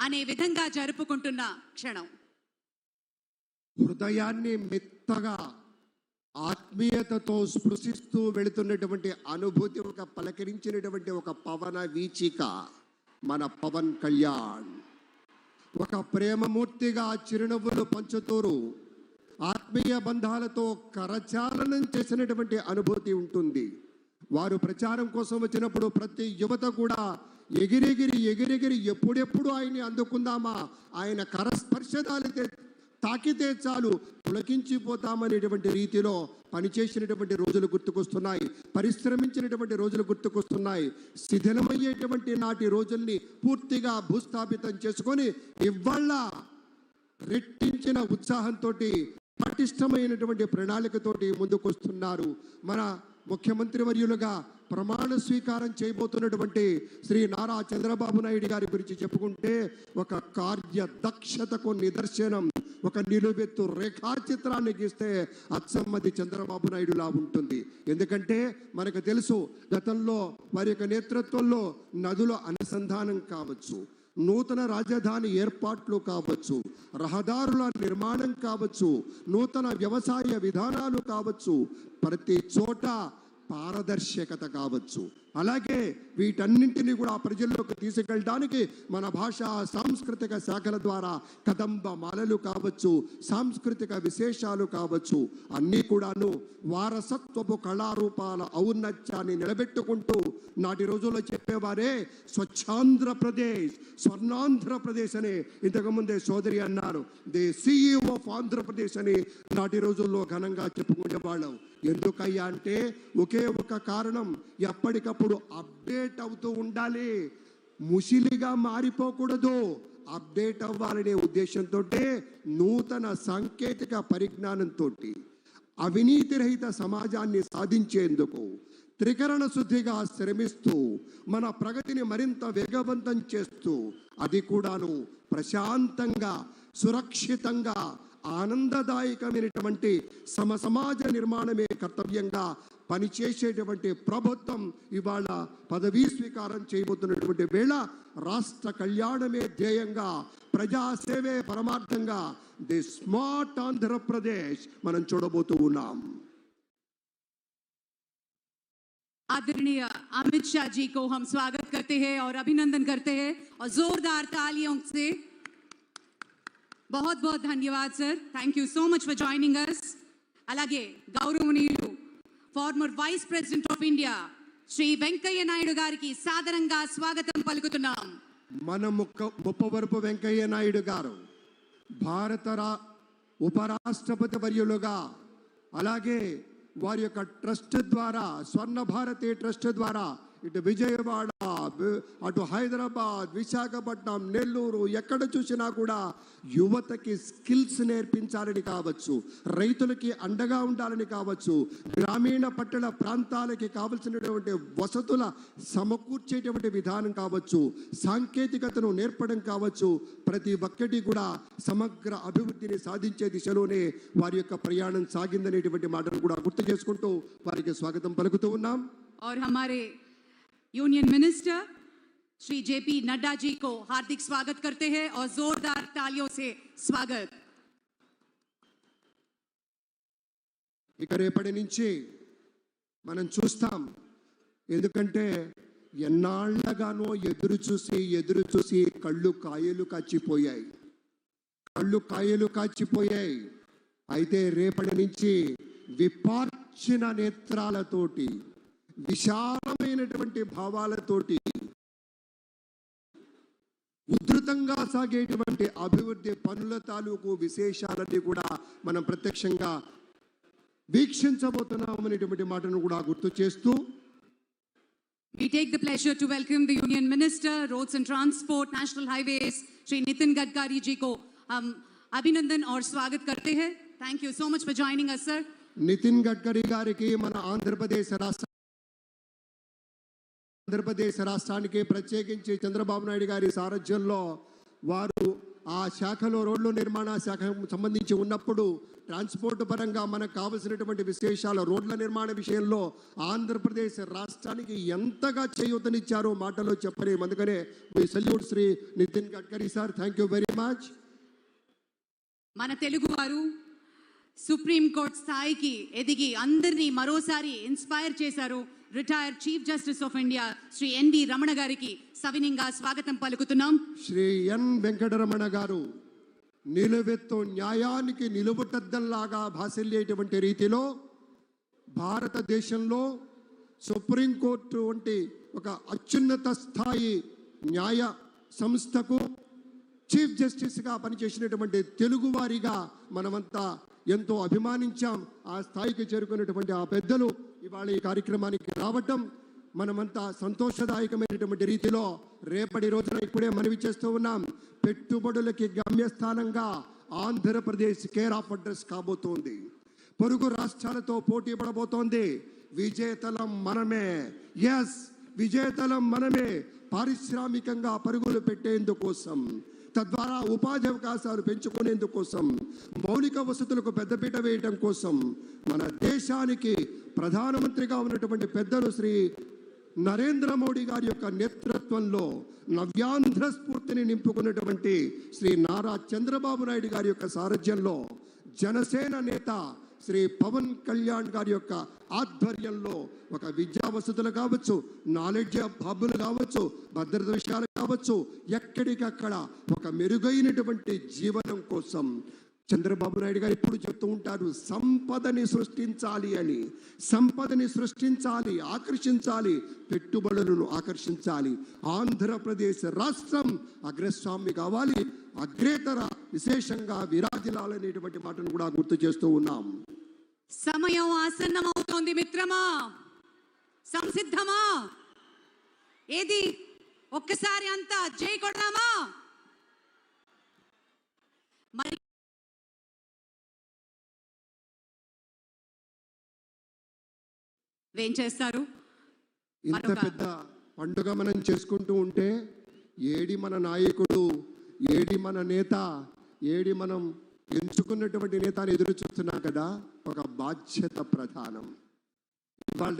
అనే విధంగా జరుపుకుంటున్న క్షణం. హృదయాన్ని మెత్తగా ఆత్మీయతతో స్పృశిస్తూ వెళుతున్నటువంటి అనుభూతి ఒక పలకరించినటువంటి ఒక పవన వీచిక మన పవన్ కళ్యాణ్. ఒక ప్రేమమూర్తిగా చిరునవ్వులు పంచుతూరు ఆత్మీయ బంధాలతో కరచాలనం చేసినటువంటి అనుభూతి ఉంటుంది. వారు ప్రచారం కోసం వచ్చినప్పుడు ప్రతి యువత కూడా ఎగిరెగిరి ఎగిరెగిరి ఎప్పుడెప్పుడు ఆయన్ని అందుకుందామా? ఆయన కరస్పర్శదాలితే తాకితే చాలు పులకించిపోతామనేటువంటి రీతిలో పనిచేసినటువంటి రోజులు గుర్తుకొస్తున్నాయి పరిశ్రమించినటువంటి రోజులు గుర్తుకొస్తున్నాయి. శిథిలమయ్యేటువంటి నాటి రోజుల్ని పూర్తిగా భూస్థాపితం చేసుకొని ఇవాళ రెట్టించిన ఉత్సాహంతో పటిష్టమైనటువంటి ప్రణాళికతోటి ముందుకొస్తున్నారు. మన ముఖ్యమంత్రి వర్యులుగా ప్రమాణ స్వీకారం చేయబోతున్నటువంటి శ్రీ నారా చంద్రబాబు నాయుడు గారి గురించి చెప్పుకుంటే ఒక కార్య దక్షతకు నిదర్శనం ఒక నిలువెత్తు రేఖాచిత్రాన్ని గీస్తే అచ్చమ్మది చంద్రబాబు నాయుడులా ఉంటుంది. ఎందుకంటే మనకు తెలుసు గతంలో వారి యొక్క నేతృత్వంలో నదుల అనుసంధానం కావచ్చు నూతన రాజధాని ఏర్పాట్లు కావచ్చు రహదారుల నిర్మాణం కావచ్చు నూతన వ్యవసాయ విధానాలు కావచ్చు ప్రతి చోట పారదర్శకత కావచ్చు. అలాగే వీటన్నింటినీ కూడా ప్రజల్లోకి తీసుకెళ్ళడానికి మన భాష సాంస్కృతిక శాఖల ద్వారా కదంబ మాలలు కావచ్చు సాంస్కృతిక విశేషాలు కావచ్చు అన్నీ కూడాను వారసత్వపు కళారూపాల ఔన్నత్యాన్ని నిలబెట్టుకుంటూ నాటి రోజుల్లో చెప్పేవారే స్వచ్ఛాంధ్రప్రదేశ్ స్వర్ణాంధ్రప్రదేశ్ అని ఇంతకుముందే సోదరి అన్నారు. ది సిఇఓ ఆఫ్ ఆంధ్రప్రదేశ్ అని నాటి రోజుల్లో ఘనంగా చెప్పుకునేవాళ్ళం. ఎందుకయ్యా అంటే ఒకే ఒక కారణం ఎప్పటికప్పుడు అప్డేట్ అవుతూ ఉండాలి. ముసిలిగా మారిపోకూడదు. అప్డేట్ అవ్వాలనే ఉద్దేశంతో నూతన సాంకేతిక పరిజ్ఞానంతో అవినీతి రహిత సమాజాన్ని సాధించేందుకు త్రికరణ శుద్ధిగా శ్రమిస్తూ మన ప్రగతిని మరింత వేగవంతం చేస్తూ అది కూడాను ప్రశాంతంగా సురక్షితంగా ఆనందదాయకమైనటువంటి సమ సమాజ నిర్మాణమే కర్తవ్యంగా పనిచేసేటువంటి ప్రభుత్వం ఇవాళ పదవీ స్వీకారం చేయబోతున్నటువంటి వేళ రాష్ట్ర కళ్యాణమే ధ్యేయంగా ప్రజాసేవే పరమార్థంగా ది స్మార్ట్ ఆంధ్రప్రదేశ్ మనం చూడబోతూ ఉన్నాం आदरणीय अमित शाह जी को हम स्वागत करते हैं और अभिनंदन करते हैं और जोरदार तालियों से बहुत बहुत धन्यवाद sir thank you so much for joining us అలాగే గౌరవనీయులు former vice president of India Shri Venkaiah Naidu గారికి సాదరంగా స్వాగతం పలుకుతున్నాం. మన ముక్క ముప్పవరపు వెంకయ్య నాయుడు గారు భారత రా ఉపరాష్ట్రపతి వర్యులుగా అలాగే వారి యొక్క ట్రస్ట్ ద్వారా స్వర్ణ భారతి ట్రస్ట్ ద్వారా ఇటు విజయవాడ వి- అటు హైదరాబాద్ విశాఖపట్నం నెల్లూరు ఎక్కడ చూసినా కూడా యువతకి స్కిల్స్ నేర్పించాలని కావచ్చు రైతులకి అండగా ఉండాలని కావచ్చు గ్రామీణ పట్టణ ప్రాంతాలకి కావలసినటువంటి వసతుల సమకూర్చేటువంటి విధానం కావచ్చు సాంకేతికతను నేర్పడం కావచ్చు ప్రతి ఒక్కటి కూడా సమగ్ర అభివృద్ధిని సాధించే దిశలోనే వారి యొక్క ప్రయాణం సాగిందనేటువంటి మాటను కూడా గుర్తు చేసుకుంటూ వారికి స్వాగతం పలుకుతూ ఉన్నాం और हमारे यूनियन मिनिस्टर श्री जेपी नड्डा जी को हार्दिक स्वागत करते हैं और जोरदार तालियों से स्वागत ఇక రేపటి నుంచి మనం చూస్తాం ఎందుకంటే ఎన్నాళ్ళగానో ఎదురు చూసి ఎదురు చూసి కళ్ళు కాయలు కాచిపోయాయి కళ్ళు కాయలు కాచిపోయాయి అయితే రేపటి నుంచి విపార్చిన నేత్రాలతోటి విశాలమైనటువంటి భావాలతోటి ఉధృతంగా సాగేటువంటి అభివృద్ధి పనుల తాలూకు విశేషాలన్నీ కూడా మనం ప్రత్యక్షంగా వీక్షించబోతున్నాం అనేటువంటి మాటను కూడా గుర్తు చేస్తూ We take the pleasure to welcome the Union Minister, Roads and Transport, National Highways, Shri Nitin Gadkari ji को हम अभिनंदन और स्वागत करते हैं. Thank you so much for joining us, sir. Nitin Gadkari గారికి మన ఆంధ్రప్రదేశ్ రాష్ట్ర ఆంధ్రప్రదేశ్ రాష్ట్రానికి ప్రత్యేకించి చంద్రబాబు నాయుడు గారి సారథ్యంలో వారు ఆ శాఖలో రోడ్ల నిర్మాణ శాఖ సంబంధించి ఉన్నప్పుడు ట్రాన్స్పోర్ట్ పరంగా మనకు కావలసినటువంటి విశేషాలు రోడ్ల నిర్మాణ విషయంలో ఆంధ్రప్రదేశ్ రాష్ట్రానికి ఎంతగా చేయూతనిచ్చారో మాటలో చెప్పలేము. అందుకనే మీ salute Shri Nitin Gadkari sir thank you very much మన తెలుగువారు సుప్రీంకోర్టు స్థాయికి ఎదిగి అందరినీ మరోసారి ఇన్స్పైర్ చేశారు retired chief justice of India Shri NV Ramana గారికి సవినింగా స్వాగతం పలుకుతున్నాం. శ్రీ ఎన్ వెంకటరమణ గారు నిలువెత్తు న్యాయానికి నిలువుటద్దల్లాగా భాసిల్లేటువంటి రీతిలో భారతదేశంలో సుప్రీంకోర్టు వంటి ఒక అత్యున్నత స్థాయి న్యాయ సంస్థకు చీఫ్ జస్టిస్గా పనిచేసినటువంటి తెలుగువారిగా మనమంతా ఎంతో అభిమానించాం. ఆ స్థాయికి చేరుకున్నటువంటి ఆ పెద్దలు ఇవాళ ఈ కార్యక్రమానికి రావటం మనమంతా సంతోషదాయకమైనటువంటి రీతిలో రేపటి రోజున ఇప్పుడే మనవి చేస్తూ ఉన్నాం. పెట్టుబడులకి గమ్యస్థానంగా ఆంధ్రప్రదేశ్ కేర్ ఆఫ్ అడ్రస్ కాబోతోంది. పొరుగు రాష్ట్రాలతో పోటీ పడబోతోంది. విజేతలం మనమే. ఎస్ విజేతలం మనమే. పారిశ్రామికంగా పరుగులు పెట్టేందుకోసం. తద్వారా ఉపాధి అవకాశాలు పెంచుకునేందుకోసం మౌలిక వసతులకు పెద్దపీట వేయటం కోసం మన దేశానికి ప్రధానమంత్రిగా ఉన్నటువంటి పెద్దలు శ్రీ నరేంద్ర మోడీ గారి యొక్క నేతృత్వంలో నవ్యాంధ్ర స్ఫూర్తిని నింపుకున్నటువంటి శ్రీ నారా చంద్రబాబు నాయుడు గారి యొక్క సారథ్యంలో జనసేన నేత శ్రీ పవన్ కళ్యాణ్ గారి యొక్క ఆధ్వర్యంలో ఒక విద్యా వసతులు కావచ్చు నాలెడ్జ్ హబ్బులు కావచ్చు భద్రత విషయాలు కావచ్చు ఎక్కడికక్కడ ఒక మెరుగైనటువంటి జీవనం కోసం చంద్రబాబు నాయుడు గారు ఎప్పుడు చెప్తూ ఉంటారు సంపదని సృష్టించాలి అని. సంపదని సృష్టించాలి ఆకర్షించాలి పెట్టుబడులను ఆకర్షించాలి. ఆంధ్రప్రదేశ్ రాష్ట్రం అగ్రస్వామి కావాలి అగ్రేతర విశేషంగా విరాజిలాలనేటువంటి మాటను కూడా గుర్తు చేస్తూ ఉన్నాం. సమయం ఆసన్నమవుతోంది మిత్రమా? సంసిద్ధమా? ఏది? ఒక్కసారి అంతా జై కొడదామా? మరి ఏం చేస్తారు? ఇంత పెద్ద పండుగ మనం చేసుకుంటూ ఉంటే ఏడి మన నాయకుడు ఏడి మన నేత ఏడి మనం ఎంచుకున్నటువంటి నేత ఎదురు చూస్తున్నాం కదా ఒక బాధ్యత ప్రధానం. ఇవాళ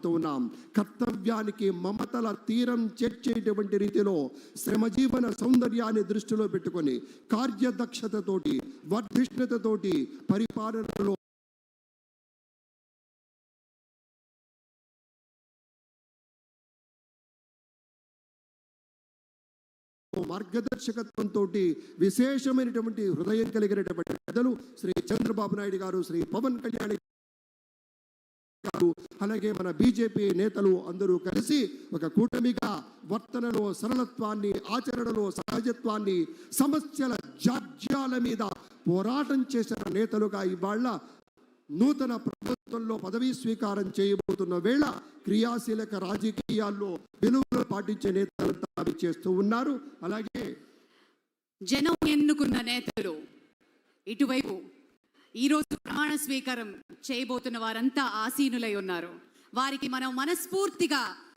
ఉన్నాం కర్తవ్యానికి మమతల తీరం చేర్చేటువంటి రీతిలో శ్రమజీవన సౌందర్యాన్ని దృష్టిలో పెట్టుకొని కార్యదక్షతతోటి వర్ధిష్ణతతోటి పరిపాలనలో మార్గదర్శకత్వంతో విశేషమైనటువంటి హృదయం కలిగినటువంటి పెద్దలు శ్రీ చంద్రబాబు నాయుడు గారు శ్రీ పవన్ కళ్యాణ్ గారు అలాగే మన బీజేపీ నేతలు అందరూ కలిసి ఒక కూటమిగా వర్తనలో సరళత్వాన్ని ఆచరణలో సహజత్వాన్ని సమస్యల జాడ్యాల మీద పోరాటం చేసిన నేతలుగా ఇవాళ నూతన ప్రభుత్వంలో పదవీ స్వీకారం చేయబోతున్న వేళ క్రియాశీలక రాజకీయాల్లో విలువలు పాటించే నేతలంతా చేస్తూ ఉన్నారు. అలాగే జనం ఎన్నుకున్న నేతలు ఇటువైపు ఈరోజు ప్రమాణ స్వీకారం చేయబోతున్న వారంతా ఆసీనులై ఉన్నారు. వారికి మనం మనస్ఫూర్తిగా